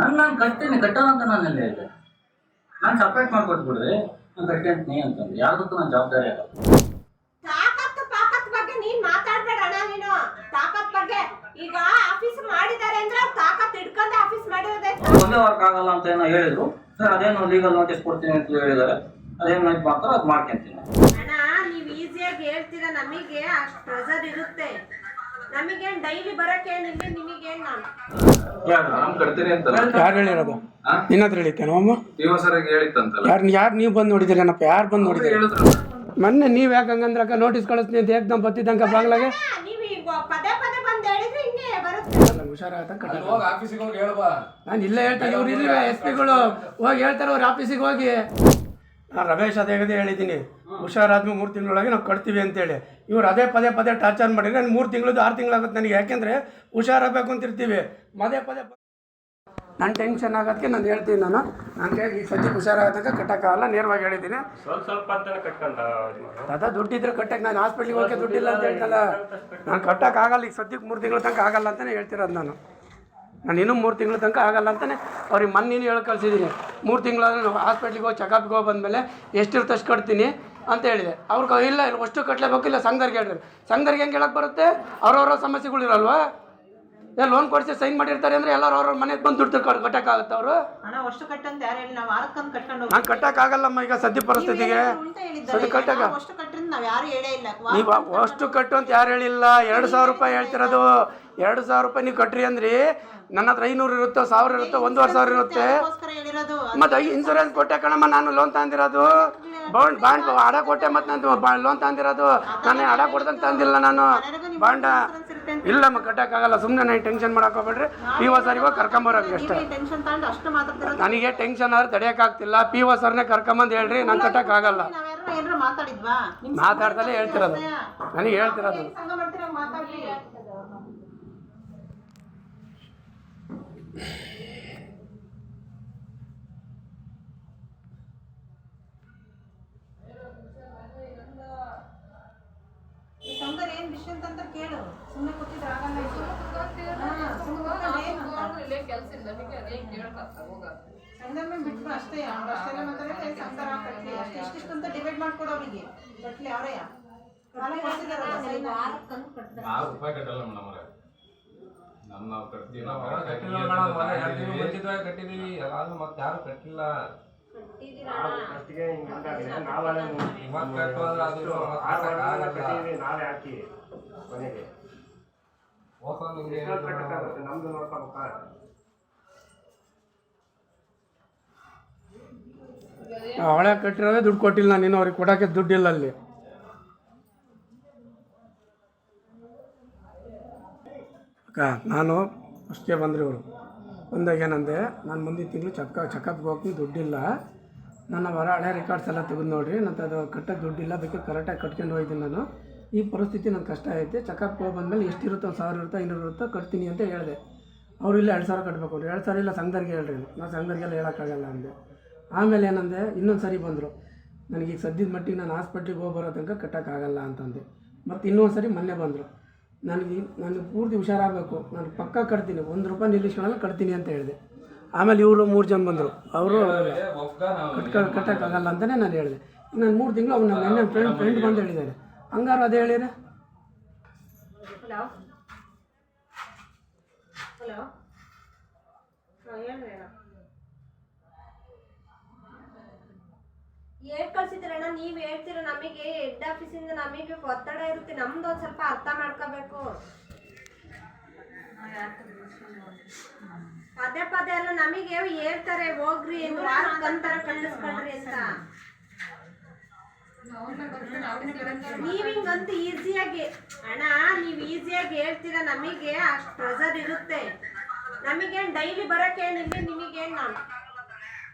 ನಾನು ನಾನು ಕಟ್ತೀನಿ ಕಟ್ಟೋಣ ಅಂತ ನಾನು ಅಲ್ಲೇ ಇದೆ ನಾನು ಸಪ್ರೇಟ್ ಮಾಡ್ಕೊಟ್ಬಿಡ್ರಿ ನಾನು ಕಟ್ಕೊಂತೀನಿ ಅಂತಂದು. ಯಾವುದಕ್ಕೂ ನಾನು ಜವಾಬ್ದಾರಿ ಅಲ್ಲ ತಾಕತ್ತು ತಾಕತ್ ಬಗ್ಗೆ ನೀನ್ ಮಾತಾಡ್ಬೇಡ ಅಣ್ಣ ನೀನು. ತಾಕತ್ ಬಗ್ಗೆ ಈಗ ಆಫೀಸ್ ಮಾಡಿದ್ದಾರೆ ಅಂದ್ರೆ ಅವ್ರು ತಾಕತ್ ಹಿಡ್ಕೊಂಡೆ ಆಫೀಸ್ ಮಾಡಿರೋದೇ. ಒಂದೇ ವರ್ಕ್ ಆಗಲ್ಲ ಅಂತ ಏನೋ ಹೇಳಿದ್ರು. ಸರ್ ಅದೇನು ಲೀಗಲ್ ನೋಟಿಸ್ ಕೊಡ್ತೀನಿ ಅಂತ ಹೇಳಿದ್ದಾರೆ. ಅದೇನು ಇದು ಮಾಡ್ತಾರೋ ಅದು ಮಾಡ್ಕೊಂತೀನಿ. ಅಣ್ಣ ನೀವ್ ಈಸಿಯಾಗಿ ಹೇಳ್ತೀರಾ ನಮಗೆ ಅಷ್ಟು ಪ್ರೆಸರ್ ಇರುತ್ತೆ. ನಮಗೇನ್ ಡೈಲಿ ಬರಕ್ಕೇನಿಲ್ಲ ನಿಮಗೇನ್ ನಾನು? ಯಾರು ನಾನ್ ಕಟ್ತೀನಿ ಅಂತಲ್ಲ? ಯಾರು ಹೇಳಿರೋದು? ಆ? ನಿನ್ನ ಹತ್ರ ಹೇಳಿದ್ದೇನೋ ಅಮ್ಮ ಪಿಒ ಸರ್ ಹೇಳಿತ್ತಂತಲ್ಲ? ಯಾರು ಯಾರು ನೀವು ಬಂದು ನೋಡಿದ್ದೀರೇನಪ್ಪ ಯಾರು ಬಂದು ನೋಡಿದ್ದೀರಿ ಹೇಳಿದ್ರು. ಮೊನ್ನೆ ನೀವು ಯಾಕೆ ಹಂಗಂದ್ರಕ್ಕ ನೋಟಿಸ್ ಕಳಿಸ್ತೀನಿ ಅಂತ ಏಕ್ದಮ್ ಬತ್ತಿದ್ದಂಕ ಬಾಗ್ಲಾಗೆ? ನೀವ್ ಈಗ ಪದೇ ಪದೇ ಬಂದ್ ಹೇಳಿದ್ರೆ ಹಿಂಗೆ ಬರುತ್ತೆ. ಹುಷಾರಾಗತ್ತ ಅಲ್ಲಿ ಹೋಗಿ ಆಫೀಸಿಗೆ ಹೋಗಿ ಹೇಳ್ಬಾ. ನಾನು ಇಲ್ಲೇ ಹೇಳ್ತಾ ಇವ್ರು ಇಲ್ಲ ಎಸ್ ಪಿಗಳು ಹೋಗಿ ಹೇಳ್ತಾರೆ ಅವ್ರ ಆಫೀಸಿಗೆ ಹೋಗಿ. ನಾನು ರಮೇಶ್ ಅದೇ ಅದೇ ಹೇಳಿದ್ದೀನಿ. ಹುಷಾರಾದ್ಮೇಲೆ ಮೂರು ತಿಂಗಳೊಳಗೆ ನಾವು ಕಟ್ತೀವಿ ಅಂತೇಳಿ. ಇವ್ರು ಅದೇ ಪದೇ ಪದೇ ಟಾರ್ಚರ್ ಮಾಡಿದ್ರೆ ನಾನು ಮೂರು ತಿಂಗಳದ್ದು ಆರು ತಿಂಗಳಾಗುತ್ತೆ ನನಗೆ. ಯಾಕೆಂದರೆ ಹುಷಾರಾಗಬೇಕು ಅಂತಿರ್ತೀವಿ ಪದೇ ಪದೇ ನನ್ನ ಟೆನ್ಷನ್ ಆಗೋದಕ್ಕೆ ನಾನು ಹೇಳ್ತೀನಿ ನಾನು. ನನಗೆ ಈ ಸದ್ಯಕ್ಕೆ ಹುಷಾರಾಗತಕ್ಕ ಕಟ್ಟೋಕ್ಕಾಗಲ್ಲ ನೇರವಾಗಿ ಹೇಳಿದ್ದೀನಿ. ಸ್ವಲ್ಪ ಸ್ವಲ್ಪ ಅದ ದುಡ್ಡಿದ್ರೆ ಕಟ್ಟಕ್ಕೆ ನಾನು ಹಾಸ್ಪಿಟ್ಲಿಗೆ ಹೋಗಕ್ಕೆ ದುಡ್ಡಿಲ್ಲ ಅಂತ ಹೇಳ್ತಲ್ಲ. ನಾನು ಕಟ್ಟೋಕ್ಕಾಗಲ್ಲ ಈಗ ಸದ್ಯಕ್ಕೆ ಮೂರು ತಿಂಗಳ ತನಕ ಆಗಲ್ಲ ಅಂತಲೇ ಹೇಳ್ತಿರೋದು ನಾನು. ನಾನು ಇನ್ನೂ ಮೂರು ತಿಂಗಳ ತನಕ ಆಗಲ್ಲ ಅಂತಲೇ ಅವ್ರಿಗೆ ಮೊನ್ನೆ ಹೇಳಿ ಕಳಿಸಿದ್ದೀನಿ. ಮೂರು ತಿಂಗಳಾದ್ರೂ ನಾವು ಹಾಸ್ಪಿಟ್ಲಿಗೆ ಹೋಗಿ ಚೆಕಪ್ಗೆ ಹೋಗಿ ಬಂದಮೇಲೆ ಎಷ್ಟಿರುತ್ತೆ ಅಷ್ಟು ಕಟ್ತೀನಿ ಅಂತ ಹೇಳಿದೆ. ಅವ್ರಿಗೆ ಇಲ್ಲ ಇಲ್ಲ ಅಷ್ಟು ಕಟ್ಟಲೇಬೇಕು ಇಲ್ಲ ಸಂಘದವ್ರಿಗೆ ಹೇಳ್ರಿ. ಸಂಘರಿಗೆ ಹೆಂಗೆ ಹೇಳಕ್ಕೆ ಬರುತ್ತೆ? ಅವ್ರವ್ರ ಸಮಸ್ಯೆಗಳಿರಲ್ವಾ ಎಲ್ಲ ಲೋನ್ ಕೊಡಿಸಿ ಸೈನ್ ಮಾಡಿರ್ತಾರೆ ಅಂದರೆ ಎಲ್ಲರೂ ಅವ್ರವ್ರ ಮನೆಗೆ ಬಂದು ದುಡ್ಡು ಕಟ್ಟು ಕಟ್ಟಕ್ಕಾಗತ್ತೆ ಅವರು? ನಾನು ಕಟ್ಟಕ್ಕಾಗಲ್ಲಮ್ಮ ಈಗ ಸದ್ಯ ಪರಿಸ್ಥಿತಿಗೆ. ಸದ್ಯ ಹೇಳಿದ್ದಾರೆ ಕಟ್ಟಕ ನಾವು ಅಷ್ಟು ಕಟ್ಟಿದ್ರೆ ನಾವ್ ಯಾರು ಹೇಳೇ ಇಲ್ಲ. ನೀವು ಅಷ್ಟು ಕಟ್ಟು ಅಂತ ಯಾರು ಹೇಳಿಲ್ಲ. ಎರಡು ಸಾವಿರ ರೂಪಾಯಿ ಹೇಳ್ತಿರೋದು. ಎರಡು ಸಾವಿರ ರೂಪಾಯಿ ನೀವು ಕಟ್ರಿ ಅಂದ್ರಿ ನನ್ನ ಹತ್ರ ಐನೂರು ಇರುತ್ತೋ ಸಾವಿರ ಇರುತ್ತೋ ಒಂದೂವರೆ ಸಾವಿರ ಇರುತ್ತೆ. ಮತ್ತೆ ಇನ್ಸೂರೆನ್ಸ್ ಕೊಟ್ಟೆ ಕಣಮ್ಮ ನಾನು ಲೋನ್ ತಂದಿರೋದು ಬಾಂಡ್ ಬಾಂಡ್ ಅಡ ಕೊಟ್ಟೆ ಮತ್ತೆ ನಾನು ಲೋನ್ ತಂದಿರೋದು ನಾನು ಅಡ ಕೊಡ್ದಂಗೆ ತಂದಿಲ್ಲ ನಾನು. ಬಾಂಡ ಇಲ್ಲಮ್ಮ ಕಟ್ಟಕ್ಕಾಗಲ್ಲ ಸುಮ್ಮನೆ ನಾನು ಟೆನ್ಷನ್ ಮಾಡಕ್ ಹೋಗ್ಬೇಡ್ರಿ. ಪಿ ಓ ಸರ್ ಇವಾಗ ಕರ್ಕೊಂಬರೋಕೆ ಅಷ್ಟೇ. ನನಗೆ ಟೆನ್ಷನ್ ಆದ್ರೆ ತಡೆಯೋಕ್ಕಾಗ್ತಿಲ್ಲ ಪಿ ಓ ಸರ್ನೇ ಕರ್ಕೊಂಬಂದು ಹೇಳ್ರಿ ನಾನು ಕಟ್ಟಕ್ಕಾಗಲ್ಲ ನಿಮ್ ಹೇಳ್ತಿರೋದು. ನನಗೆ ಹೇಳ್ತಿರೋದು ಸಂಘ ಮಾಡ್ತಿರೋ ಮಾತಾಡ್ಲಿ ಈ ಸಂಘದ ಏನ್ ವಿಷಯ ಅಂತ ಕೇಳು ಸುಮ್ಮನೆ ಕೂತಿದ್ರೆ ಆಗಲ್ಲ ಇದು. ಹಾ, ಸುಮ್ನೆ ಕೂತ್ಕೊಂಡ್ ಏನ್ ಅಂತ? ಸಂಘದ ಮೇಲೆ ಬಿಟ್ರು ಅಷ್ಟೇ ಅವ್ರು ಅಷ್ಟೆಲ್ಲ ಮಾತಾಡಿದ್ರೆ ಸಂಸಾರ ಕಟ್ಲಿ ಅಷ್ಟೇ ಇಷ್ಟಿಷ್ಟು ಅಂತ ಡಿವೈಡ್ ಮಾಡ್ಕೊಡು ಅವ್ರಿಗೆ ಕಟ್ಲಿ ಅವರೇ ಸಾಲ ಕೊಡ್ತಿದಾರಲ್ಲ ಸೈನ್ ಹಾಕಿ. ಆರು ರೂಪಾಯಿ ಕಟ್ಟಲ್ಲ ಮೇಡಮ್ ಅವ್ರೆ ನಮ್ಮ ನಾವು ಕಟ್ತೀವಿ ನಾವು ಕಟ್ಟಿಲ್ಲ ಮೇಡಮ್ ಮೊನ್ನೆ ಎರಡು ತಿಂಗಳು ಮುಂಚಿತವಾಗಿ ಕಟ್ಟಿದೀವಿ ಮತ್ತೆ ಯಾರು ಕಟ್ಟಿಲ್ಲ. ಅದು ಕಟ್ಟಿದೀವಿ ನಾವೇ ಹಾಕಿ ಮನೆಗೆ. ನಮ್ದು ನೋಡ್ಕೊಬೇಕಾ? ಅವಳೆ ಕಟ್ಟಿರೋದೇ ದುಡ್ಡು ಕೊಟ್ಟಿಲ್ಲ ನೀನು ಅವ್ರಿಗೆ ಕೊಡೋಕ್ಕೆ ದುಡ್ಡಿಲ್ಲ ಅಲ್ಲಿ. ಅಕ್ಕ, ನಾನು ಅಷ್ಟೇ ಬಂದರು ಇವರು. ಬಂದಾಗ ಏನಂದೆ, ನಾನು ಮುಂದಿನ ತಿಂಗಳು ಚಕ್ಕ ಚೆಕಪ್ಗೆ ಹೋಗ್ತೀನಿ, ದುಡ್ಡಿಲ್ಲ. ನನ್ನ ಹೊರ ಹಳೆ ರೆಕಾರ್ಡ್ಸ್ ಎಲ್ಲ ತೆಗೆದು ನೋಡಿರಿ ನಂತರ ಅದು ಕಟ್ಟಕ್ಕೆ ದುಡ್ಡಿಲ್ಲ, ಅದಕ್ಕೆ ಕರೆಕ್ಟಾಗಿ ಕಟ್ಕೊಂಡು ಹೋಗಿದ್ದೀನಿ ನಾನು. ಈ ಪರಿಸ್ಥಿತಿ ನನಗೆ ಕಷ್ಟ ಐತೆ ಚೆಕಪ್ಗೆ ಹೋಗಿ ಬಂದಮೇಲೆ ಎಷ್ಟಿರುತ್ತೋ, ಒಂದು ಸಾವಿರ ಇರುತ್ತೋ ಐನೂರು ಇರುತ್ತೋ, ಕಟ್ತೀನಿ ಅಂತ ಹೇಳಿದೆ. ಅವರು ಇಲ್ಲ, ಎರಡು ಸಾವಿರ ಕಟ್ಟಬೇಕು ಅವ್ರು. ಎರಡು ಸಾವಿರ ಇಲ್ಲ, ಸಂಘದವ್ರಿಗೆ ಹೇಳ್ರಿ ನಾನು. ಸಂಘದವ್ರಿಗೆಲ್ಲ ಹೇಳೋಕ್ಕಾಗಲ್ಲ ಅಂದೆ. ಆಮೇಲೆ ಏನಂದೆ ಇನ್ನೊಂದು ಸರಿ ಬಂದರು. ನನಗೆ ಈಗ ಸದ್ಯದ ಮಟ್ಟಿಗೆ ನಾನು ಹಾಸ್ಪಿಟ್ಲಿಗೆ ಹೋಗಿ ಬರೋ ತನಕ ಕಟ್ಟೋಕ್ಕಾಗಲ್ಲ ಅಂತಂದೆ. ಮತ್ತು ಇನ್ನೊಂದು ಸರಿ ಮೊನ್ನೆ ಬಂದರು. ನನಗೆ ನನಗೆ ಪೂರ್ತಿ ಹುಷಾರಾಗಬೇಕು. ನಾನು ಪಕ್ಕ ಕಟ್ತೀನಿ. ಒಂದು ರೂಪಾಯಿ ನಿಲ್ಲಿಸ್ಕೊಳ್ಳಲು ಕಟ್ತೀನಿ ಅಂತ ಹೇಳಿದೆ. ಆಮೇಲೆ ಇವರು ಮೂರು ಜನ ಬಂದರು. ಅವರು ಕಟ್ ಕಟ್ಟೋಕ್ಕಾಗಲ್ಲ ಅಂತಲೇ ನಾನು ಹೇಳಿದೆ. ನಾನು ಮೂರು ತಿಂಗಳು ಅವ್ನು ನನ್ನ ಫ್ರೆಂಡ್ ಫ್ರೆಂಡ್ ಬಂದು ಹೇಳಿದ್ದಾರೆ. ಹಂಗಾರು ಅದೇ ಹೇಳಿದ್ರೆ? ಹಲೋ ಹಲೋ ಹೇಳ್ರಿ ಹೇಳ್ ಕಳ್ಸಿದ್ರಣ್ಣ ನೀವ್ ಹೇಳ್ತೀರ ನಮಗೆ ಹೆಡ್ ಆಫೀಸಿಂದ ನಮಗೆ ಒತ್ತಡ ಇರುತ್ತೆ ನಮ್ದು ಒಂದ್ ಸ್ವಲ್ಪ ಅರ್ಥ ಮಾಡ್ಕೋಬೇಕು. ಪದೇ ಪದೇ ಎಲ್ಲ ನಮಗೆ ಹೇಳ್ತಾರೆ ಹೋಗ್ರಿ ಅಂತಾರ ಕಳಿಸ್ಕೊಳ್ರಿ ಅಂತ. ನೀವ್ ಹಿಂಗಂತ ಈಸಿಯಾಗಿ ಅಣ್ಣ ನೀವ್ ಈಸಿಯಾಗಿ ಹೇಳ್ತೀರ ನಮಗೆ ಅಷ್ಟು ಪ್ರೆಸರ್ ಇರುತ್ತೆ. ನಮಗೇನ್ ಡೈಲಿ ಬರಕ್ಕೇನಿಲ್ಲ ನಿಮಗೇನ್ ನಾನು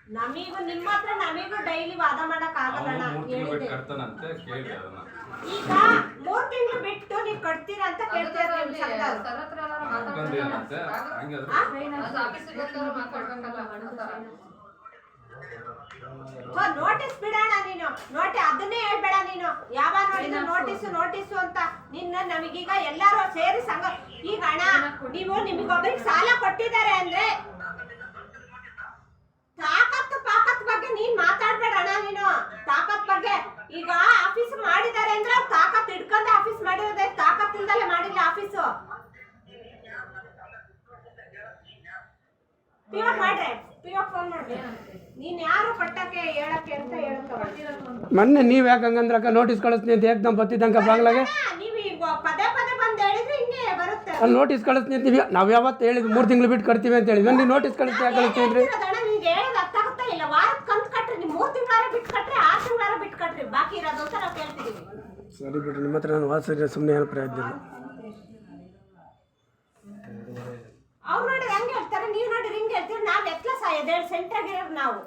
ನಮಿಗೂ ನಿಮ್ಮ ಹತ್ರ ನಮಿಗೂ ಡೈಲಿ ವಾದ ಮಾಡಕ್ ಆಗಲ್ಲ ಅಣ್ಣ ಮೂರು ತಿಂಗಳು ಬಿಟ್ಟು ಹೇಳಿದೆ. ಕಟ್ತಾನಂತೆ ಕೇಳಿ ಅದನ್ನ. ಈಗ ಮೂರ್ ತಿಂಗಳು ಬಿಟ್ಟು ನೀವ್ ಕಟ್ತೀರಾ ಅಂತ ಕೇಳ್ತಾರೆ ನಿಮ್ ಸಂಘದವ್ರು. ಅನ್ಕೊಂಡು ಏನಂತೆ? ಹಂಗಾದ್ರೆ ಹೋ, ನೋಟಿಸ್ ಬಿಡೋಣ ನೀನು. ನೋಟಿ ಅದನ್ನೇ ಹೇಳ್ಬೇಡ ನೀನು. ಯಾವಾಗ ನೋಡಿದ್ರು ನೋಟಿಸ್ ನೋಟಿಸು ಅಂತ. ನಿನ್ನ ನಮಗೀಗ ಎಲ್ಲರೂ ಸೇರಿ ಸಂಘ ಈಗ ಹಣ ನೀವು ನಿಮಗೊಬ್ರಿಗೆ ಸಾಲ ಕೊಟ್ಟಿದ್ದಾರೆ ಅಂದ್ರೆ ನೀನ್ ಮಾತಾಡ್ಬೇಡ ಅಣ್ಣ ನೀನು. ತಾಕತ್ ಈಗ ಆಫೀಸ್ ಮಾಡಿದ್ದಾರೆ ಅಂದ್ರೆ ಅವ್ರು ತಾಕತ್ ಆಫೀಸ್ ತಾಕತ್ ಮಾಡಿಲ್ಲ ಆಫೀಸು. ಮೊನ್ನೆ ನೀವ್ ಯಾಕೆ ಹಂಗಂದ್ರ ನೋಟಿಸ್ ಕಳಿಸ್ತೀನಿ ಅಂತ ಹೇಗೆ ನಮ್ಮ ಬತ್ತಿದ್ದಂಕ ಬಾಗ್ಲಾಗೆ ನೋಟಿಸ್ ಕಳಿಸ್ತೀನಿ ಅಂತೀವಿ ನಾವು ಯಾವತ್ತು ಹೇಳಿದ್ವಿ ಮೂರು ತಿಂಗಳು ಬಿಟ್ಟು ಕಟ್ತೀವಿ ಅಂತ ಹೇಳಿ ನೋಟಿಸ್ ಕಳಿಸ್ತೀವಿ ಯಾಕೆ ಕಳಿಸ್ತೀನಿ ಮೂರು ತಿಂಗಳಾರ ಬಿಟ್ಟು ಕಟ್ರಿ ಆರು ತಿಂಗಳಾರ ಬಿಟ್ಟು ಕಟ್ರಿ. ಬಾಕಿ ಇರೋದು ಅಂತ ನಾವು ಕೇಳ್ತೀವಿ ಸರಿ ಬಿಡ್ರಿ ನಿಮ್ಮ ಹತ್ರ ನಾನು ವಾಸ ಸುಮ್ಮನೆ ಏನು ಪ್ರಯತ್ನ ಇಲ್ಲ ಅವ್ರು ನೋಡಿ ಹೆಂಗೆ ಹೇಳ್ತಾರೆ ನೀವು ನೋಡಿ ಹಿಂಗೆ ಹೇಳ್ತೀರಿ ನಾವು ಎತ್ಲ ಸಹ ಎದೇಳು ಸೆಂಟ್ರಾಗಿರೋರು ನಾವು.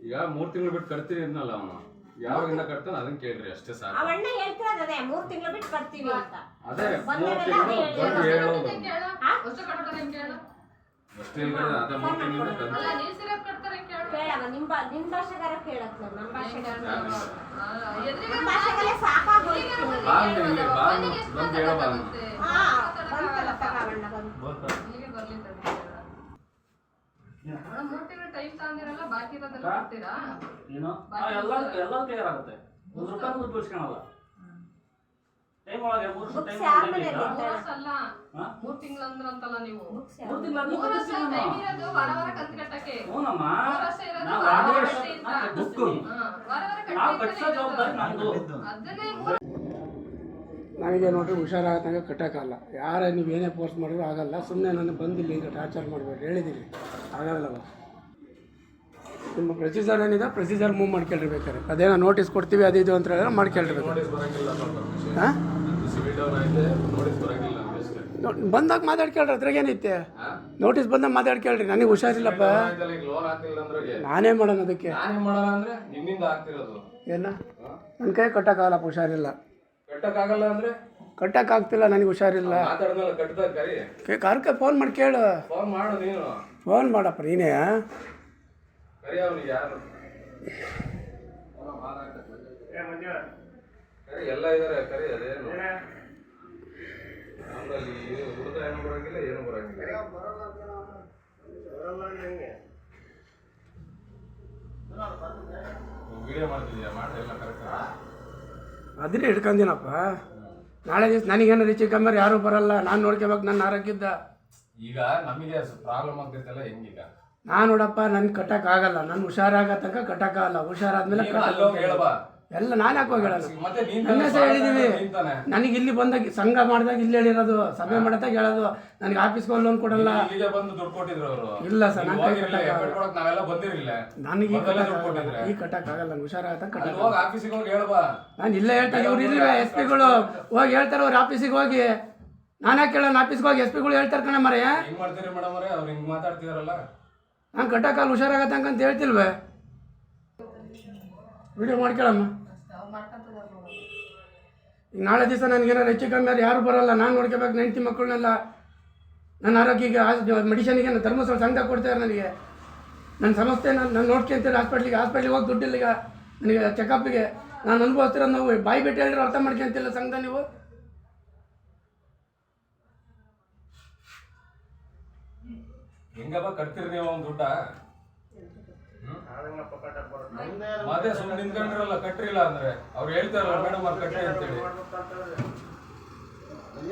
ಈಗ ಮೂರ್ ತಿಂಗಳು ಬಿಟ್ಟು ಕಟ್ತೀನಿ ಇದ್ನಲ್ಲ ಅವನು. ಯಾವಾಗಿಂದ ಕಟ್ತಾನೆ ಅದನ್ನ ಕೇಳ್ರಿ ಅಷ್ಟೇ ಸಾಕು. ಅವಣ್ಣ ಅಣ್ಣ ಹೇಳ್ತಿರೋದು ಅದೇ ಮೂರು ತಿಂಗಳು ಬಿಟ್ಟು ಕಟ್ತೀವಿ ಅಂತ. ಅದೇ ಮೂರ್ ತಿಂಗಳು ಅದೇ ಬಂದು ಹೇಳೋದು ಅಷ್ಟೇ ಇಲ್ಲ ಅದೇ ಮೂರ್ ತಿಂಗಳಿಂದ ಕಟ್ತೀನಿ ಕೇಳವ ನಿಮ್ಮ ಬಾ ನಿಮ್ಮ ಭಾಷೆಗಾರ ಕೇಳಕ್ ನಾವು ನಮ್ಮ ಭಾಷೆಗಾರ ನಮ್ಮ ಭಾಷೆಗಲ್ಲೇ ಸಾಕಾಗೋಯ್ತು. ಬಾ ಅಂದ್ರೆ ಇಲ್ಲಿ ಬಾ ಬಂದು ಹೇಳೋ ಬಾ ಅವ್ನು. ಹಾ ಬಂತಲ್ಲ ತಗೋಣ್ಣ ಬಂತು. ಮೂರ್ ತಿಂಗಳು ಟೈಮ್ ತಗೊಂಡಿರಲ್ಲ ಬಾಕಿ ಇರೋದೆಲ್ಲ ಕೊಡ್ತೀರಾ? ಏನು? ಆ, ಎಲ್ಲ ಎಲ್ಲ ಕ್ಲಿಯರ್ ಆಗುತ್ತೆ. ಒಂದು ರೂಪಾಯಿ ದುಡ್ಡು ಬಿಡಿಸ್ಕೊಳಲ್ಲ ಟೈಮ್ ಒಳಗೆ ಮೂರು ಟೈಮ್ ಮೂರ್ ತಿಂಗಳು ಅಂದ್ರಂತಲ್ಲ ನೀವು. ಮೂರು ತಿಂಗಳು ವರ್ಷ ಟೈಮ್ ಇರೋದು ವಾರ ವಾರ ಕಂತು ಕಟ್ಟಕ್ಕೆ. ನಾವು ನಾವು ಕಟ್ಟಿಸೋ ಜವಾಬ್ದಾರಿ ನಮ್ದು. ಅದನ್ನೇ ನನಗೆ ನೋಡ್ರಿ ಹುಷಾರಾಗತ್ತಂಗೆ ಕಟ್ಟೋಕ್ಕಲ್ಲ ಯಾರ ನೀವು ಏನೇ ಫೋರ್ಸ್ ಮಾಡಿದ್ರು ಆಗಲ್ಲ. ಸುಮ್ಮನೆ ನಾನು ಬಂದಿಲ್ಲ ಈಗ ಟಾರ್ಚರ್ ಮಾಡಬೇಡಿ. ಹೇಳಿದಿರಿ ಆಗಲ್ಲವ ನಿಮ್ಮ ಪ್ರೊಸೀಜರ್ ಏನಿದೆ? ಪ್ರೊಸೀಜರ್ ಮೂವ್ ಮಾಡ್ಕೊಳ್ರಿ ಬೇಕಾದ್ರೆ ಅದೇನೋ ನೋಟಿಸ್ ಕೊಡ್ತೀವಿ ಅದು ಇದು ಅಂತ ಹೇಳಿದ್ರೆ ಮಾಡ್ಕೊಳ್ರಿ ಹಾಂ? ಬಂದಾಗ ಮಾತಾಡ್ಕೇಳ್ರಿ ಅದ್ರಾಗ ಏನೈತೆ? ನೋಟಿಸ್ ಬಂದಾಗ ಮಾತಾಡ್ಕೇಳ್ರಿ ನನಗೆ ಹುಷಾರಿಲ್ಲಪ್ಪ. ನಾನೇ ಮಾಡೋಣ ಅದಕ್ಕೆ. ಏನ? ನನ್ನ ಕೈ ಕಟ್ಟೋಕ್ಕಾಗಲ್ಲಪ್ಪ ಹುಷಾರಿಲ್ಲ. ಕಟ್ಟಕ್ಕಾಗಲ್ಲ ಅಂದ್ರೆ? ಕಟ್ಟಕ್ಕಾಗ್ತಿಲ್ಲ ನನಗೆ ಹುಷಾರಿಲ್ಲ. ಕಾರ್ಕ ಫೋನ್ ಮಾಡಿ ಕೇಳು. ಫೋನ್ ಮಾಡು ನೀನು. ಫೋನ್ ಮಾಡಪ್ಪ ನೀನೇ? ಕರಿ ಅವ್ನಿಗೆ ಯಾರು? ಏ ಮಂಜು ಕರಿ ಎಲ್ಲ ಇದಾರೆ ಕರಿ ಅದೇನು? ನಮ್ದಲ್ಲಿ ಇದು ಹುಡುಗ ಏನು ಬರಂಗಿಲ್ಲ. ಏನು ಬರಂಗಿಲ್ಲ ಬರಲ್ಲ ಅಂದ್ರೆ ಹೆಂಗೆ ವಿಡಿಯೋ ಮಾಡ್ತಿದ್ಯಾ ಮಾಡಿ ಎಲ್ಲ ಕರೆಕ್ಟ್ ಅದನ್ನೇ ಹಿಡ್ಕೊಂಡಿನಪ್ಪ ನಾಳೆ ದಿವಸ ನನಗೇನು ರಿಚಿ ಕಮ್ಮಿ ಯಾರೂ ಬರಲ್ಲ. ನಾನು ನೋಡ್ಕೋಬೇಕು ನನ್ನ ಆರೋಗ್ಯದ ಈಗ ನಮಗೆ ಪ್ರಾಬ್ಲಮ್ ಆಗ್ತೈತಲ್ಲ ಹೆಂಗೀಗ? ನಾನು ನೋಡಪ್ಪ ನನ್ ಕಟ್ಟಕ್ಕಾಗಲ್ಲ. ನಾನು ಹುಷಾರಾಗ ತನಕ ಕಟ್ಟಕ್ಕಾಗಲ್ಲ. ಹುಷಾರಾದ್ಮೇಲೆ ಕಟ್ಟಲ್ಲ. ಅಲ್ಲೋಗಿ ಹೇಳಬಾ. ಎಲ್ಲ ನಾನು ಯಾಕೆ ಹೋಗಿ ಹೇಳಲ್ಲ ನನ್ನ ನನಗೆ ಇಲ್ಲಿ ಬಂದಾಗ ಸಂಘ ಮಾಡಿದಾಗ ಇಲ್ಲಿ ಹೇಳಿರೋದು ಸಭೆ ಮಾಡಿದಾಗ ಹೇಳೋದು ನನಗೆ ಆಫೀಸ್ಗೆ ಲೋನ್ ಕೊಡಲ್ಲ. ಇಲ್ಲಿಗೆ ಬಂದು ದುಡ್ಡು ಕೊಟ್ಟಿದ್ರು ಅವರು. ಇಲ್ಲ ಸರ್ ನಾನು ಕೈ ಕಟ್ಟಕ್ಕಾಗಲ್ಲ ಕೊಡಕ್ ನಾವೆಲ್ಲ ಬಂದಿರಲಿಲ್ಲ. ನನಗೆ ಈ ಮೊದಲೇ ದುಡ್ಡು ಕಟ್ಟಕ್ಕಾಗಲ್ಲ ಕೊಟ್ಟಿದ್ರೆ. ಈ ಕಟ್ಟಕ್ಕಾಗಲ್ಲ ಹುಷಾರಾಗ ತನಕ ಅಲ್ಲಿ ಕಟ್ಟಕ್ಕಾಗಲ್ಲ ಹೋಗಿ ಆಫೀಸಿಗೆ ಹೋಗಿ ಹೇಳ್ಬಾ ನಾನು ಇಲ್ಲೇ ಹೇಳ್ತಾರೆ ಇವ್ರು ಇಲ್ವೇ ಎಸ್ ಪಿಗಳು ಹೋಗಿ ಹೇಳ್ತಾರೆ ಅವ್ರ ಆಫೀಸಿಗೆ ಹೋಗಿ. ನಾನು ಯಾಕೆ ಕೇಳೋಣ ಆಫೀಸ್ಗೆ ಹೋಗಿ ಎಸ್ ಪಿಗಳು ಹೇಳ್ತಾರೆ ಕಣ ಮರೆ ಹಿಂಗ್ ಮಾಡ್ತೀರಿ ಮೇಡಮ್ ಅವರೇ? ಅವ್ರು ಹಿಂಗ್ ಮಾತಾಡ್ತಿದಾರಲ್ಲ. ನಾನು ಕಟ್ಟಕ್ಕಾಗಲ್ಲ ಹೇಳ್ತಿಲ್ವೇ? ವಿಡಿಯೋ ಮಾಡ್ಕೊಳಮ್ಮ ನಾಳೆ ದಿವಸ ನನಗೇನಾರು ಹೆಚ್ಚು ಕಮ್ಮಿ ಆದ್ರೆ ಯಾರು ಬರೋಲ್ಲ. ನಾನು ನೋಡ್ಕೋಬೇಕು ನೆಂಟಿ ಮಕ್ಕಳನ್ನೆಲ್ಲ. ನನ್ನ ಆರೋಗ್ಯಕ್ಕೆ ಮೆಡಿಷನಿಗೆ ನಾನು ಧರ್ಮಸ್ಥಳ ಸಂಘ ಕೊಡ್ತಾರೆ ನನಗೆ. ನನ್ನ ಸಮಸ್ಯೆ ನಾನು ನಾನು ನೋಡ್ಕೊಂತೀನಿ ಹಾಸ್ಪಿಟ್ಲಿಗೆ ಹಾಸ್ಪಿಟ್ಲಿಗೆ ಹೋಗಿ ದುಡ್ಡಿಲ್ಲ ಈಗ. ನನಗೆ ಚೆಕಪ್ಪಿಗೆ ನಾನು ಅನುಭವಿಸ್ತಿರೋ ನಾವು, ಬಾಯಿ ಬಿಟ್ಟು ಹೇಳಿದ್ರೆ ಅರ್ಥ ಮಾಡ್ಕೊಂತಿಲ್ಲ ಸಂಘ ನೀವು. ಹೆಂಗಪ್ಪ ಕಟ್ತೀರಿ ನೀವು ಅವ್ನ ದುಡ್ಡ? ಮತ್ತೆ ಸುಮ್ಮನೆ ನಿಂತ್ಕೊಂಡಿರಲ್ಲ ಕಟ್ರಿಲ್ಲ ಅಂದ್ರೆ ಅವ್ರು ಹೇಳ್ತಾರಲ್ಲ ಮೇಡಮ್ ಅವ್ರು ಕಟ್ರಿ ಅಂತೇಳಿ.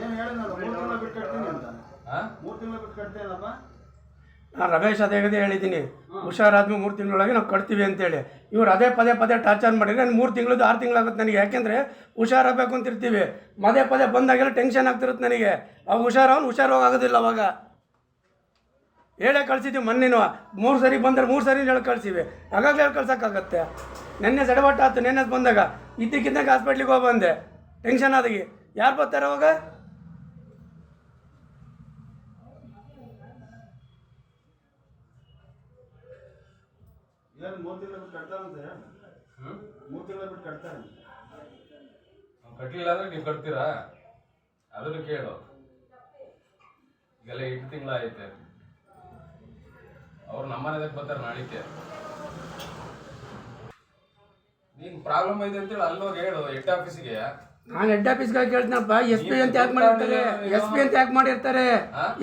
ಏನು ಹೇಳಿದ್ನಲ್ಲ ಮೂರು ತಿಂಗಳು ಬಿಟ್ಟು ಕಟ್ತೀನಿ ಅಂತ. ಹಾ ಮೂರು ತಿಂಗಳು ಬಿಟ್ಟು ಕಟ್ತೀನಪ್ಪ ನಾನು ರಮೇಶ್ ಅದೇ ಅದೇ ಹೇಳಿದ್ದೀನಿ. ಹುಷಾರಾದ್ಮೇಲೆ ಮೂರು ತಿಂಗಳೊಳಗೆ ನಾವು ಕಟ್ತೀವಿ ಅಂತೇಳಿ. ಇವ್ರು ಅದೇ ಪದೇ ಪದೇ ಟಾರ್ಚರ್ ಮಾಡಿದ್ರೆ ನಾನು ಮೂರು ತಿಂಗಳದ್ದು ಆರು ತಿಂಗಳಾಗುತ್ತೆ ನನಗೆ. ಯಾಕೆಂದರೆ ಹುಷಾರಾಗಬೇಕು ಅಂತ ಇರ್ತೀವಿ ಪದೇ ಪದೇ ಬಂದಾಗೆಲ್ಲ ಟೆನ್ಷನ್ ಆಗ್ತಿರುತ್ತೆ ನನಗೆ. ಅವಾಗ ಹುಷಾರವನು ಹುಷಾರು ಆಗೋದಿಲ್ಲ ಅವಾಗ. ಹೇಳೇ ಕಳ್ಸಿದ್ದೀವಿ ಮೊನ್ನೆನು. ಮೂರು ಸರಿ ಬಂದರೆ ಮೂರು ಸರಿ ಹೇಳಿ ಕಳ್ಸಿವಿ. ಆಗಾಗಲೇ ಹೇಳಿ ಕಳ್ಸೋಕ್ಕಾಗತ್ತೆ. ನೆನ್ನೆ ಸಡವಟ್ಟ ಆಯ್ತು ನೆನ್ನೆ ಬಂದಾಗ. ಇದ್ದಕ್ಕಿದ್ದಾಗ ಹಾಸ್ಪಿಟ್ಲಿಗೆ ಹೋಗಿ ಬಂದೆ. ಟೆನ್ಷನ್ ಆದಾಗಿ ಯಾರು ಬರ್ತಾರೆ ಅವಾಗ? ಕಟ್ಲಿಲ್ಲ ಅಂದ್ರೆ ನೀವು ಕಟ್ತೀರಾ? ಅದನ್ನು ಕೇಳು. ಈಗೆಲ್ಲ ಎಂಟು ತಿಂಗಳ ಐತೆ ಅವ್ರು ನಮ್ಮನೆದಕ್ಕೆ ಬರ್ತಾರೆ ನಾಳಿಕೆ. ನೀನ್ ಪ್ರಾಬ್ಲಮ್ ಐತೆ ಅಂತೇಳಿ ಅಲ್ಲೋಗಿ ಹೇಳು ಹೆಡ್ ಆಫೀಸಿಗೆ ನಾನು ಹೆಡ್ ಆಫೀಸ್ಗೆ ಕೇಳ್ತೀನಪ್ಪ ಎಸ್ ಪಿ ಅಂತ ಯಾಕೆ ಮಾಡಿರ್ತಾರೆ ಎಸ್ ಪಿ ಅಂತ ಯಾಕೆ ಮಾಡಿರ್ತಾರೆ?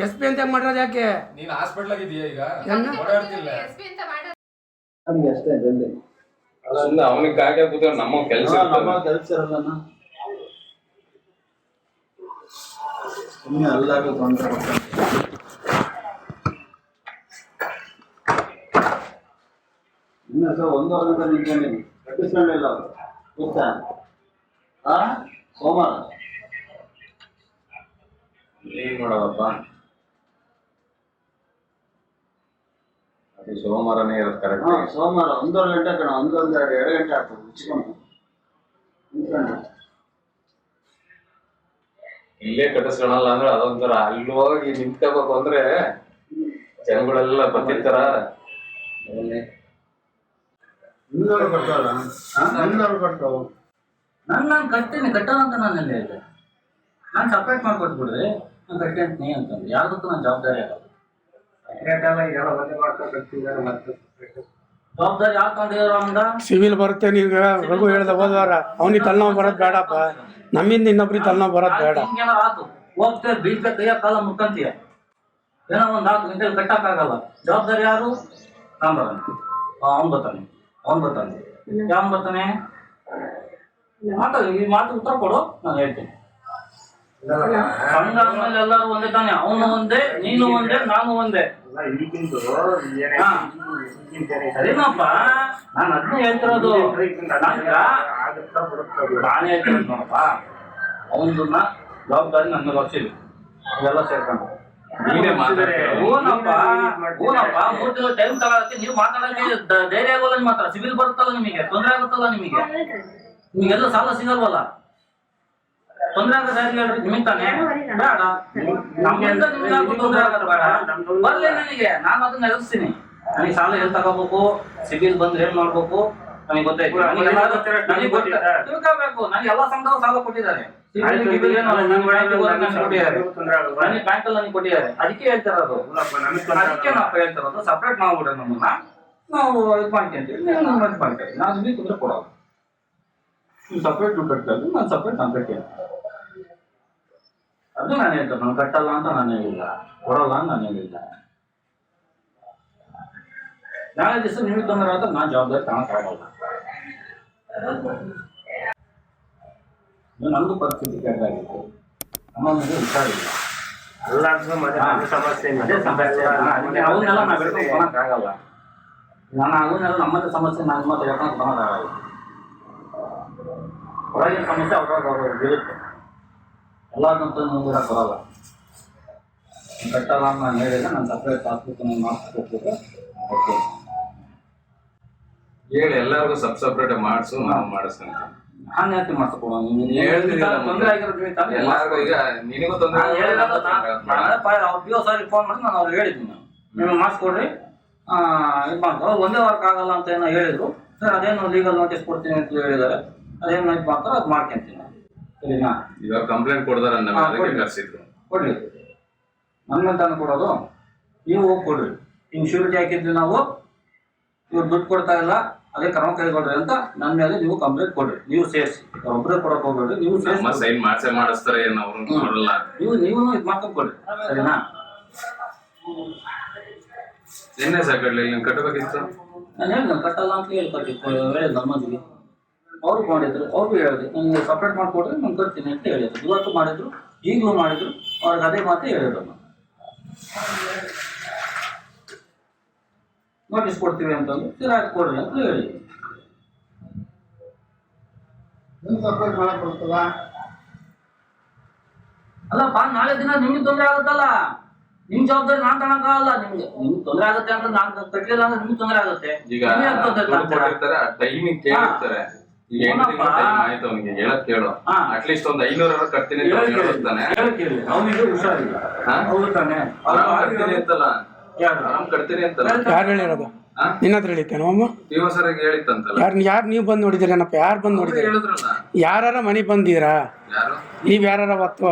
ಎಸ್ ಪಿ ಅಂತ ಯಾಕೆ ಮಾಡಿರೋದು ಯಾಕೆ? ನೀನ್ ಹಾಸ್ಪಿಟಲ್ ಇದೀಯ ಈಗ? ಓಡಾಡ್ತಿಲ್ಲ. ಎಸ್ ಪಿ ಅಂತ ಮಾಡಿ ನಮಗೆ ಅಷ್ಟೇ ಜಲ್ದಿ. ಸುಮ್ಮನೆ ಅವನಿಗೆ ಕಾಗೆ ಕೂತ ನಮ್ಮ ಕೆಲಸ ನಮ್ಮ ಕೆಲಸ ಇರಲ್ಲ ಸುಮ್ಮನೆ ಅಲ್ಲಾಗ ತೊಂದರೆ ಇನ್ನು ಸರ್ ಒಂದು ಗಂಟೆ ನಿಂತ್ಕೊಂಡಿದ್ದೀನಿ ಕಟ್ಟಿಸ್ಕೊಂಡಿಲ್ಲ ಅವರು. ಗೊತ್ತಾ? ಆ? ಸೋಮವಾರ ಏನ್ ಮಾಡೋದಪ್ಪ? ಅದು ಸೋಮವಾರನೇ ಇರೋದು ಕರೆಕ್ಟ್ ಹಾಂ ಸೋಮವಾರ ಒಂದೂವರೆ ಗಂಟೆ ಕಣ ಒಂದೊಂದು ಎರಡು ಎರಡು ಗಂಟೆ ಆಗ್ತದೆ ಮುಚ್ಕೊಂಡು ನಿಂತ್ಕೊಂಡು. ಇಲ್ಲೇ ಕಟ್ಟಿಸ್ಕೊಳಲ್ಲ ಅಂದ್ರೆ ಅದೊಂಥರ ಅಲ್ಲಿ ಹೋಗಿ ನಿಂತ್ಕೋಬೇಕು ಅಂದ್ರೆ ಜನಗಳೆಲ್ಲ ಬರ್ತಿರ್ತಾರ. ಕಟ್ಟೋಲ್ಲ ಕಟ್ಟೋ ನಾನು ನಾನು ಕಟ್ತೀನಿ ಕಟ್ಟಲ್ಲ ಅಂತ ನಾನು ಎಲ್ಲ ಹೇಳಿದೆ ನಾನು ಸಪ್ರೇಟ್ ಮಾಡ್ಕೊಟ್ಬಿಡ್ರಿ ನಾನು ಕಟ್ಟಿ ಅಂತಂದ್ರೆ ಯಾವುದಕ್ಕೂ ನಾನು ಜವಾಬ್ದಾರಿ ಆಗಲ್ಲ. ಜವಾಬ್ದಾರಿ ಯಾರು ತಗೊಂಡಿರೋ ಹಂಗ ಸಿವಿಲ್ ಬರುತ್ತೆ ನೀವು ರಘು ಹೇಳ್ದ ಹೋದ್ವಾರ ಅವನಿಗೆ ತಲೆನೋವು ಬರೋದು ಬೇಡಪ್ಪ. ನಮ್ಮಿಂದ ಇನ್ನೊಬ್ರಿಗೆ ತಲೆನೋವು ಬರೋದು ಬೇಡ. ಹಿಂಗೆಲ್ಲ ಆತು. ಹೋಗ್ತೇವೆ ಬೀಳ್ತೇ ಕೈಯ ಕಾಲ ಮುಟ್ಕಂತೀಯ. ಏನೋ ಒಂದು ನಾಲ್ಕು ಗಂಟೆಲಿ ಕಟ್ಟಕ್ಕಾಗಲ್ಲ ಜವಾಬ್ದಾರಿ ಯಾರು? ನಾನು ಬರೋಣ ಅವ್ನು ಬರ್ತಾನೆ. ಅವ್ನು ಬರ್ತಾನೆ. ಯಾವ್ ಬರ್ತಾನೆ? ಮಾತು ಈ ಮಾತು ಉತ್ತರ ಕೊಡು ನಾನು ಹೇಳ್ತೀನಿ. ಸಂಘ ಎಲ್ಲರೂ ಒಂದೇ ತಾನೆ ಅವನು ಒಂದೇ ನೀನು ಒಂದೇ ನಾನು ಒಂದೇ. ಸರಿನಪ್ಪ. ನಾನು ಅದನ್ನ ಹೇಳ್ತಿರೋದು. ನಾನೇ ಹೇಳ್ತಿರೋದು ನೋಡಪ್ಪ. ಅವನನ್ನ ಜವಾಬ್ದಾರಿ ನನ್ನ ಲಕ್ಷ ವರ್ಷಿಲ್ಲ ಇವೆಲ್ಲ ಸೇರ್ಕೊಂಡು. ಹೂನಪ್ಪ ಹೂನಪ್ಪ ಮೂರ್ ತಿಂಗಳು ಟೈಮ್ ನೀವು ಮಾತಾಡಕ್ಕೆ ಧೈರ್ಯ ಆಗೋಲ್ಲ ನಿಮ್ಮ ಹತ್ರ ಸಿವಿಲ್ ಬರುತ್ತಲ್ಲ ನಿಮಗೆ ತೊಂದರೆ ಆಗುತ್ತಲ್ಲ ನಿಮಗೆ? ನಿಮಗೆಲ್ಲ ಸಾಲ ಸಿಗಲ್ವಲ್ಲ? ತೊಂದರೆ ಆಗದ ಹೇಳ್ರಿ? ನಿಮಗೆ ತಾನೇ? ಬೇಡ. ನಮ್ಮಿಂದ ನಿಮ್ಗೆ ಯಾಕೂ ತೊಂದರೆ ಆಗೋದು ಬೇಡ. ಬರ್ಲಿ ನನಗೆ. ನಾನು ಅದನ್ನ ಎದುರಿಸ್ತೀನಿ ನನಗೆ ಸಾಲ ಎಲ್ಲಿ ತಗೋಬೇಕು? ಸಿಬಿಲ್ ಬಂದ್ರೆ ಏನ್ ಮಾಡ್ಬೇಕು? ನನಗೆ ಗೊತ್ತಾಯ್ತು ನನಗೆ. ತಿಳ್ಕೊಬೇಕು. ನನಗೆ ಎಲ್ಲ ಸಂಘದವರು ಸಾಲ ಕೊಟ್ಟಿದ್ದಾರೆ. ಬ್ಯಾಂಕ್ ಅಲ್ಲ, ಕೊಟ್ಟಿದ್ದಾರೆ. ಅದಕ್ಕೆ ಹೇಳ್ತಿರೋದು. ಅದಕ್ಕೆ ನಾವು ಹೇಳ್ತಿರೋದು. ಸಪ್ರೇಟ್ ನಮ್ಮನ್ನ. ನಾವು ಇದು ಮಾಡ್ಕೊಂತೀವಿ ಮಾಡ್ತೀವಿ. ನಾನು ನಿಮಗೆ ತೊಂದರೆ ಕೊಡೋದು. ನೀವು ಸಪ್ರೇಟ್ ದುಡ್ಡು ಕಟ್ತಾರೆ ನಾನು ಸಪ್ರೇಟ್ ನಾನು ಕಟ್ಟಿ ಅದು ನಾನು ಹೇಳ್ತೇನೆ. ನಾನು ಕಟ್ಟಲ್ಲ ಅಂತ ನಾನು ಹೇಳಿಲ್ಲ. ಕೊಡಲ್ಲ ಅಂತ ನಾನು ಹೇಳಿಲ್ಲ. ನಾಳೆ ದಿವಸ ನಿಮಗೆ ತೊಂದರೆ ಆದ್ರೆ ನಾನು ಜವಾಬ್ದಾರಿ ತಗೊಳಕ್ಕಾಗಲ್ಲ ಇದು ನಮ್ದು ಪರಿಸ್ಥಿತಿ ನಮ್ಮ ನಮ್ಮೊಂದಿಗೆ ಹುಷಾರಿಲ್ಲ ನನ್ನ ಅವನ್ನೆಲ್ಲ ನಾವು ಹೇಳ್ಕೊಂಡು ಕೊಡಕ್ಕಾಗಲ್ಲ ನಾನು ಅವನ್ನೆಲ್ಲ ನಮ್ಮದೇ ಸಮಸ್ಯೆ ನಾನು ಮತ್ತೆ ಹೇಳ್ಕೊಂಡು ಕೊಡೋಕ್ಕಾಗಲ್ಲ ಹೊರಗಿನ ಸಮಸ್ಯೆ ಅವ್ರವ್ರಿಗೆ ಇರುತ್ತೆ. ಎಲ್ಲಾರ್ಗಂತೂ ಮುಂದಿರಕ್ಕೆ ಬರಲ್ಲ. ಕಟ್ಟಲ್ಲ ಅಂತ ನಾನು ಹೇಳಿದ್ರೆ ನಾನು ಸಪ್ರೇಟ್ ಆಸ್ಪತ್ರೆ ಮಾಡಿಸ್ಕೊಟ್ಬಿಟ್ಟು ಓಕೆ ಹೇಳಿ ಎಲ್ಲರಿಗೂ ಸಬ್ ಸಪ್ರೇಟ್ ಮಾಡಿಸು ನಾವು ಮಾಡಿಸ್ಕೊಂತೀನಿ ನಾನು ಯಾಕೆ ಮಾಡ್ಸ್ಕೊಡೋ ಹೇಳ್ತಿದ್ದೀರ ತೊಂದರೆ ಆಗಿರೋದು ನೀವು ತಾನೇ ಎಲ್ಲಾರ್ಗು ಈಗ ನಿನಗೂ ತೊಂದರೆ ನಾನು ಹೇಳಿರೋದು ನಾನು ಅವ್ರು ಪಿ ಸಾರಿ ಫೋನ್ ಮಾಡಿ ನಾನು ಅವ್ರಿಗೆ ಹೇಳಿದ್ದೀನಿ ನಾನು. ನೀವು ಮಾಡಿಸ್ಕೊಡ್ರಿ. ಇದು ಮಾಡ್ತಾರೆ ಅವ್ರು ಒಂದೇ ವರ್ಕ್ ಆಗಲ್ಲ ಅಂತ ಏನೋ ಹೇಳಿದ್ರು. ಸರ್ ಅದೇನು ಲೀಗಲ್ ನೋಟಿಸ್ ಕೊಡ್ತೀನಿ ಅಂತ ಹೇಳಿದಾರೆ. ಅದೇನು ಇದು ಮಾಡ್ತಾರೋ ಅದು ಮಾಡ್ಕೊಂತೀನಿ ನಾನು. ಸರಿನಾ? ಇವಾಗ ಕಂಪ್ಲೇಂಟ್ ಕೊಡ್ದಾರ. ಕರ್ಸಿದ್ರು. ಕೊಡ್ರಿ ನನ್ನ ತಾನು ಕೊಡೋದು? ನೀವು ಹೋಗಿ ಕೊಡ್ರಿ. ಹಿಂಗೆ ಶೂರಿಟಿ ಹಾಕಿದ್ವಿ ನಾವು. ಇವ್ರು ದುಡ್ಡು ಕೊಡ್ತಾ ಇಲ್ಲ. ಅದೇ ಕ್ರಮ ಕೈಗೊಳ್ರಿ ಅಂತ ನನ್ನ ಮೇಲೆ ನೀವು ಕಂಪ್ಲೇಂಟ್ ಕೊಡ್ರಿ. ನೀವು ಸೇರಿಸಿ. ಒಬ್ಬರೇ ಕೊಡೋಕೆ ಹೋಗ್ಬೇಡ್ರಿ. ನೀವು ನಮ್ಮ ಸೇರಿಸಿ. ಸೈನ್ ಮಾಡ್ಸೇ ಮಾಡಿಸ್ತಾರೆ ಏನು ಅವ್ರು ಹ್ಮ್. ಕೊಡಲ್ಲ. ನೀವು ನೀವು ಇದು ಮಾಡ್ಕೊಡ್ರಿ ಸರಿನಾ? ನಿನ್ನೆ ಸಾಕಡ್ಲಿ ನೀವು ಕಟ್ಟಬೇಕಿತ್ತು? ನಾನು ಹೇಳಿದೆ ಕಟ್ಟಲ್ಲ ಅಂತ ಹೇಳಿ ಕಟ್ಟಿತ್ತು ಹೇಳಿದ ನಮ್ಮಂದಿಗೆ ಅವ್ರು ಮಾಡಿದ್ರು ಅವ್ರಿಗೂ ಹೇಳಿದೆ ನನಗೆ ಸಪ್ರೇಟ್ ಮಾಡಿಕೊಡ್ರಿ ನಾನು ಕಟ್ತೀನಿ ಅಂತ ಹೇಳಿದ್ರು. ಇವತ್ತು ಮಾಡಿದ್ರು ಈಗಲೂ ಮಾಡಿದ್ರು ಅವ್ರಿಗೆ ಅದೇ ಮಾತೇ ಹೇಳಿದ್ರು. ನಾನು ನೋಟಿಸ್ ಕೊಡ್ತೀವಿ ಅಂತಂದು ಸರಿ ಆಯ್ತು ಕೊಡ್ರಿ ಅಂತ ಹೇಳಿ. ಸಪೋರ್ಟ್ ಮಾಡಕ್ ಬರ್ತಲ್ಲ ಅಲ್ಲಪ್ಪ ನಾಳೆ ದಿನ ನಿಮ್ಗೆ ತೊಂದರೆ ಆಗುತ್ತಲ್ಲ? ನಿಮ್ ಜವಾಬ್ದಾರಿ ನಾನ್ ತಗೊಳಕ್ಕಾಗಲ್ಲ ನಿಮ್ಗೆ ನಿಮ್ಗೆ ತೊಂದರೆ ಆಗುತ್ತೆ ಅಂತ ನಾನ್ ಕಟ್ಲಿಲ್ಲ ಅಂದ್ರೆ ನಿಮ್ಗೆ ತೊಂದರೆ ಆಗುತ್ತೆ. ಈಗ ಟೈಮಿಂಗ್ ಕೇಳಿರ್ತಾರೆ. ಈಗ ಆಯ್ತು ಅವ್ನಿಗೆ ಹೇಳಕ್ ಕೇಳು. ಹಾ. ಅಟ್ಲೀಸ್ಟ್ ಒಂದ್ ಐನೂರ ಕಟ್ತೀನಿ ಅಂತ ಅವ್ನು ಹೇಳ್ತಾನೆ ಅವನಿಗೆ ಹುಷಾರಿಲ್ಲ. ಹಾ? ಹೌದು ತಾನೆ. ಆರಾಮ್ ಕಟ್ತೀನಿ ಅಂತಲ್ಲ ಯಾರು? ಯಾರು ಹೇಳಿರೋದು? ನಿನ್ನ ಹತ್ರ ಅಮ್ಮ ಯಾರು ಯಾರು ನೀವು ಬಂದು ನೋಡಿದ್ದೀರೇನಪ್ಪ ಯಾರು ಬಂದು ನೋಡಿದಿರಿ ನೋಡಿದ್ದೀರ? ಹೇಳಿದ್ರಲ್ಲ. ಯಾರಾರ ಮನೆಗೆ ಬಂದಿರಾ? ಯಾರು? ನೀವು ಯಾರಾರ ಅವತ್ತು?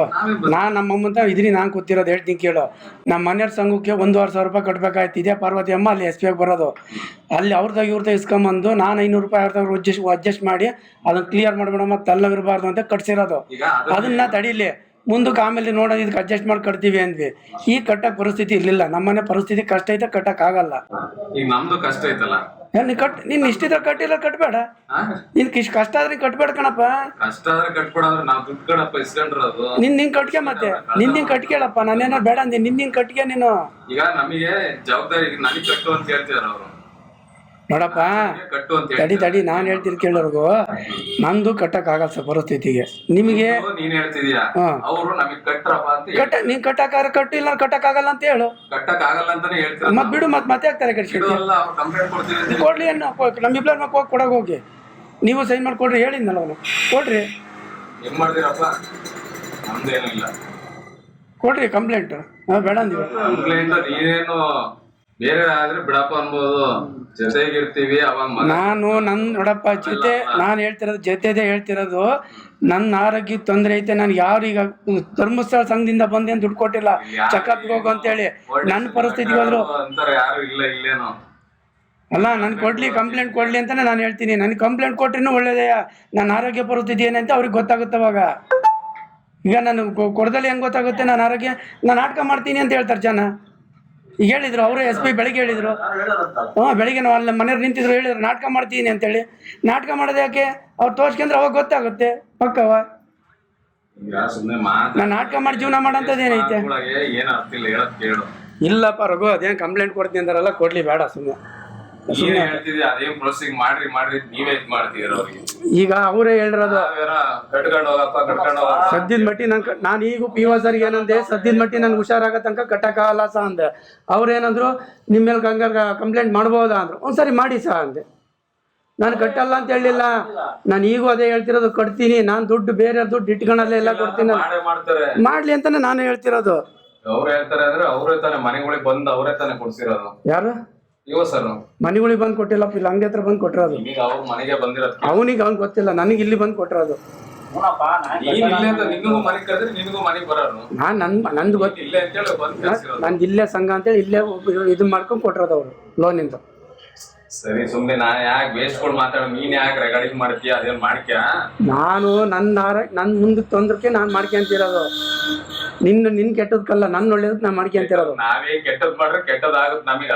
ನಮ್ಮ ನಮ್ಮಮ್ಮಂತ ಇದ್ರಿ ನಾನು ಕೂತಿರೋದು ಹೇಳ್ತೀನಿ ಕೇಳು. ನಮ್ಮ ಮನೆಯವ್ರ ಸಂಘಕ್ಕೆ ಒಂದೂವರೆ ಸಾವಿರ ರೂಪಾಯಿ ಕಟ್ಬೇಕಾಯ್ತು. ಇದೇ ಪಾರ್ವತಿ ಅಮ್ಮ ಅಲ್ಲಿ ಎಸ್ ಪಿ ಆಗಿ ಬರೋದು. ಅಲ್ಲಿ ಅವ್ರದಾಗ ಇವ್ರದಾಗ ಇಸ್ಕೊಂಬಂದು ನಾನು ಐನೂರು ರೂಪಾಯಿ ಅವ್ರದಾಗ ಅಡ್ಜಸ್ಟ್ ಅಡ್ಜಸ್ಟ್ ಮಾಡಿ ಅದನ್ನ ಕ್ಲಿಯರ್ ಮಾಡ್ಬೇಡಮ್ಮ ತಲೆನೋವಿರಬಾರ್ದು ಅಂತ ಕಟ್ಸಿರೋದು. ಅದನ್ನ ತಡೀಲಿ. ಮುಂದಕ್ಕೆ ಆಮೇಲೆ ನೋಡೋದು ಇದಕ್ಕೆ ಅಡ್ಜಸ್ಟ್ ಮಾಡಿ ಕಟ್ತೀವಿ ಅಂದ್ವಿ. ಈ ಕಟ್ಟಕ್ಕೆ ಪರಿಸ್ಥಿತಿ ಇರಲಿಲ್ಲ. ನಮ್ಮನೆ ಪರಿಸ್ಥಿತಿ ಕಷ್ಟ ಐತೆ ಕಟ್ಟಕ್ಕಾಗಲ್ಲ ಆಗಲ್ಲ. ನಮ್ದು ಕಷ್ಟ ಐತಲ್ಲ? ನೀನು ಕಟ್ ನೀನ್ ಇಷ್ಟಿದ್ರೆ ಕಟ್ಟಿಲ್ಲ ಕಟ್ಬೇಡ? ನಿನ್ ಇಷ್ಟು ಕಷ್ಟ ಆದ್ರೆ ಕಟ್ಬೇಡ ಕಣಪ್ಪ. ಕಷ್ಟ ಆದ್ರೆ ಕಟ್ಕೊಡಂದ್ರೆ ನಾವು ದುಡ್ಡು ಕಡಪ್ಪ ಇಸ್ಕೊಂಡ್ರದು ನಿನ್ ನಿನ್ ಕಟ್ಕೆ ಮತ್ತೆ. ನಿನ್ ನಿನ್ ಕಟ್ಕೇಳಪ್ಪ ನಾನೇನೋ ಬೇಡ ಅಂದೆ. ನಿನ್ ನಿನ್ ಕಟ್ಕೆ ನೀನು. ಈಗ ನಮಗೆ ಜವಾಬ್ದಾರಿ ನನಗೆ ಕಟ್ಟು ಅಂತ ಹೇಳ್ತಿದಾರೆ ಅವರು. ನೋಡಪ್ಪ ತಡಿ. ತಡಿ ನಾನು ಹೇಳ್ತೀನಿ ಕೇಳೋರ್ಗು. ನಂದು ಕಟ್ಟಕ್ಕಾಗಲ್ಲ ಸರ್ ಪರಿಸ್ಥಿತಿಗೆ. ನಿಮಗೆ ಕಟ್ಟ ನೀನ್ ಕಟ್ಟಕ್ಕಾರ ಕಟ್ಟು ಇಲ್ಲ ಕಟ್ಟಕ್ಕಾಗಲ್ಲ ಅಂತ ಹೇಳು. ಮತ್ ಬಿಡು ಮತ್ ಮತ್ತೆ ಆಗ್ತಾರೆ ಕಟ್ಟಿ ಕೊಡ್ಲಿ ಅನ್ನ ನಮ್ಮಿಬ್ಲ ಮಕ್ಕ ಹೋಗಿ ಕೊಡೋಕೆ ಹೋಗಿ. ನೀವು ಸೈನ್ ಮಾಡಿ ಕೊಡ್ರಿ ಹೇಳಿದ್ನಲ್ಲ ಅವನು. ಕೊಡ್ರಿ. ಕೊಡ್ರಿ ಕಂಪ್ಲೇಂಟ್ ಬೇಡ ನೀವು ಬೇರೆ ಆದ್ರೆ ಬಿಡಪ್ಪ ಅನ್ಬೋದು. ಜೊತೆಗಿರ್ತೀವಿ ಅವಾಗ ಮಗ ನಾನು ನನ್ನ ನೋಡಪ್ಪ ಜೊತೆ ನಾನು ಹೇಳ್ತಿರೋದು ಜೊತೆದೇ ಹೇಳ್ತಿರೋದು ನನ್ನ ಆರೋಗ್ಯ ತೊಂದರೆ ಐತೆ ನಾನು ಯಾರು ಈಗ ಧರ್ಮಸ್ಥಳ ಸಂಘದಿಂದ ಬಂದೆ ಅಂತ ದುಡ್ಡು ಕೊಟ್ಟಿಲ್ಲ. ಚೆಕಪ್ಗೆ ಹೋಗು ಅಂತೇಳಿ. ನನ್ನ ಪರಿಸ್ಥಿತಿಗೆ ಹೋದ್ರು. ಅಲ್ಲ ನನ್ಗೆ ಕೊಡ್ಲಿ ಕಂಪ್ಲೇಂಟ್ ಕೊಡ್ಲಿ ಅಂತಾನೆ ನಾನು ಹೇಳ್ತೀನಿ. ನನಗೆ ಕಂಪ್ಲೇಂಟ್ ಕೊಟ್ರಿನೂ ಒಳ್ಳೇದೇ? ನನ್ನ ಆರೋಗ್ಯ ಪರಿಸ್ಥಿತಿ ಏನಂತ ಅವ್ರಿಗೆ ಗೊತ್ತಾಗುತ್ತೆ ಅವಾಗ. ಈಗ ನಾನು ಕೊಡದಲ್ಲಿ ಕೊಡ್ದಲ್ಲಿ ಹೆಂಗೆ ಗೊತ್ತಾಗುತ್ತೆ? ನಾನು ಆರೋಗ್ಯ ನಾನು ನಾಟಕ ಮಾಡ್ತೀನಿ ಅಂತ ಹೇಳ್ತಾರೆ ಜನ. ಈಗ ಹೇಳಿದ್ರು ಅವರು ಎಸ್ ಪಿ ಬೆಳಿಗ್ಗೆ ಹೇಳಿದ್ರು. ಹ್ಞೂ ಬೆಳಿಗ್ಗೆ ನಾವು ಅಲ್ಲಿ ಮನೆಯವ್ರು ನಿಂತಿದ್ರು ಹೇಳಿದ್ರು ನಾಟಕ ಮಾಡ್ತೀನಿ ಅಂತೇಳಿ. ನಾಟಕ ಮಾಡೋದು ಯಾಕೆ? ಅವ್ರು ತೋರ್ಸ್ಕೊಂಡ್ರೆ ಅವಾಗ ಗೊತ್ತಾಗುತ್ತೆ ಪಕ್ಕವ. ನಾನು ನಾಟಕ ಮಾಡಿ ಜೀವನ ಮಾಡಂತದೇನೈತೆ ಏನೈತೆ? ಇಲ್ಲಪ್ಪ ರಘು ಅದೇನು ಕಂಪ್ಲೇಂಟ್ ಕೊಡ್ತೀನಿ ಅಂತಾರಲ್ಲ ಕೊಡ್ಲಿ ಬೇಡ ಸುಮ್ಮನೆ ನೀನ್ ಹೇಳ್ತಿದ್ಯ ಅದೇನ್ ಪ್ರೊಸೀಗ್ ಮಾಡ್ರಿ ಮಾಡ್ರಿ ನೀವೇ ಇದ್ ಮಾಡ್ತೀರ ಅವ್ರಿಗೆ. ಈಗ ಅವರೇ ಹೇಳಿರೋದು. ನಾವೇನ ಕಟ್ಕೊಂಡ್ ಹೋಗಪ್ಪ ಕಟ್ಕೊಂಡ್ ಹೋಗಪ್ಪ. ಸದ್ಯದ ಮಟ್ಟಿ ನನ್ ನಾನು ಈಗ ಪಿ ಓ ಸರ್ಗೆ ಏನಂದೆ ಸದ್ಯದ ಮಟ್ಟಿ ನನ್ಗೆ ಹುಷಾರಾಗ ತನಕ ಕಟ್ಟಕ್ಕಾಗಲ್ಲ ಸಹ ಅಂದೆ. ಅವ್ರೇನಂದ್ರು ನಿಮ್ಮ ಮೇಲೆ ಕಂಪ್ಲೇಂಟ್ ಮಾಡ್ಬೋದಾ? ಅಂದ್ರು. ಒಂದ್ಸರಿ ಮಾಡಿ ಸಹ ಅಂದೆ. ನಾನು ಕಟ್ಟಲ್ಲ ಅಂತ ಹೇಳಿಲ್ಲ. ನಾನು ಈಗೂ ಅದೇ ಹೇಳ್ತಿರೋದು ಕಟ್ತೀನಿ. ನಾನು ದುಡ್ಡು ಬೇರೆ ದುಡ್ಡು ಇಟ್ಕೊಂಡಲ್ಲೇ ಎಲ್ಲ ಕೊಡ್ತೀನಿ ಮಾಡ್ಲಿ ಅಂತಾನೆ ನಾನು ಹೇಳ್ತಿರೋದು. ಅವ್ರು ಹೇಳ್ತಾರೆ ಅಂದ್ರೆ ಅವರೇ ತಾನೇ ಮನೆಗಳಿಗೆ ಬಂದು ಅವರೇ ತಾನೇ ಕೊಡ್ಸಿರೋದು. ಯಾರು? ಇವ ಸರ್ ಮನೆಗಳಿಗೆ ಬಂದು ಕೊಟ್ಟಿಲ್ಲಪ್ಪ ಇಲ್ಲ ಅಂಗಡಿ ಹತ್ರ ಬಂದು ಕೊಟ್ಟಿರೋದು ನಿಮಗೆ ಅವ್ರ ಮನೆಗೆ ಬಂದಿರೋದು ಅವನಿಗೆ ಅವ್ನ್ ಗೊತ್ತಿಲ್ಲ ನನಗೆ ಇಲ್ಲಿ ಬಂದು ಕೊಟ್ಟಿರೋದು ಅದು. ಇಲ್ಲೇ ಅಂತ ನಿನಗೂ ಮನೆಗೆ ಕರೆದ್ರೆ ನಿನಗೂ ಮನೆಗೆ ಬರೋರು. ನಾನು ನನ್ನ ನಂದು ಗೊತ್ತಿಲ್ಲ ಇಲ್ಲೇ ಅಂತೇಳಿ ಬಂದು ಕಳ್ಸಿರೋದು. ನಂದು ಇಲ್ಲೇ ಸಂಘ ಅಂತೇಳಿ ಇಲ್ಲೇ ಇದು ಮಾಡ್ಕೊಂಡು ಕೊಟ್ಟಿರೋದು ಅವರು ಲೋನಿಂದ ಸರಿ ಸುಮ್ನೆ ನಾನ್ ಯಾಕೆ ವೇಸ್ಟ್ಗಳು ಮಾತಾಡ ನೀನ್ ಯಾಕೆ ರೆಕಾರ್ಡಿಂಗ್ ಮಾಡ್ತೀಯ? ಅದೇನ್ ಮಾಡ್ಕ್ಯಾ ನಾನು ನನ್ನ ನನ್ ನನ್ನ ಮುಂದಕ್ಕೆ ತೊಂದ್ರಕ್ಕೆ ನಾನು ಮಾಡ್ಕೊಂತಿರೋದು ನಿನ್ನ ನಿನ್ ಕೆಟ್ಟದಕ್ಕಲ್ಲ ನನ್ನ ಒಳ್ಳೇದಕ್ಕೆ ನಾನು ಮಾಡ್ಕೊಂತಿರೋದು ನಾವೇ ಕೆಟ್ಟದ್ ಮಾಡ್ರೆ ಕೆಟ್ಟದಾಗುತ್ತೆ ನಮಗೆ.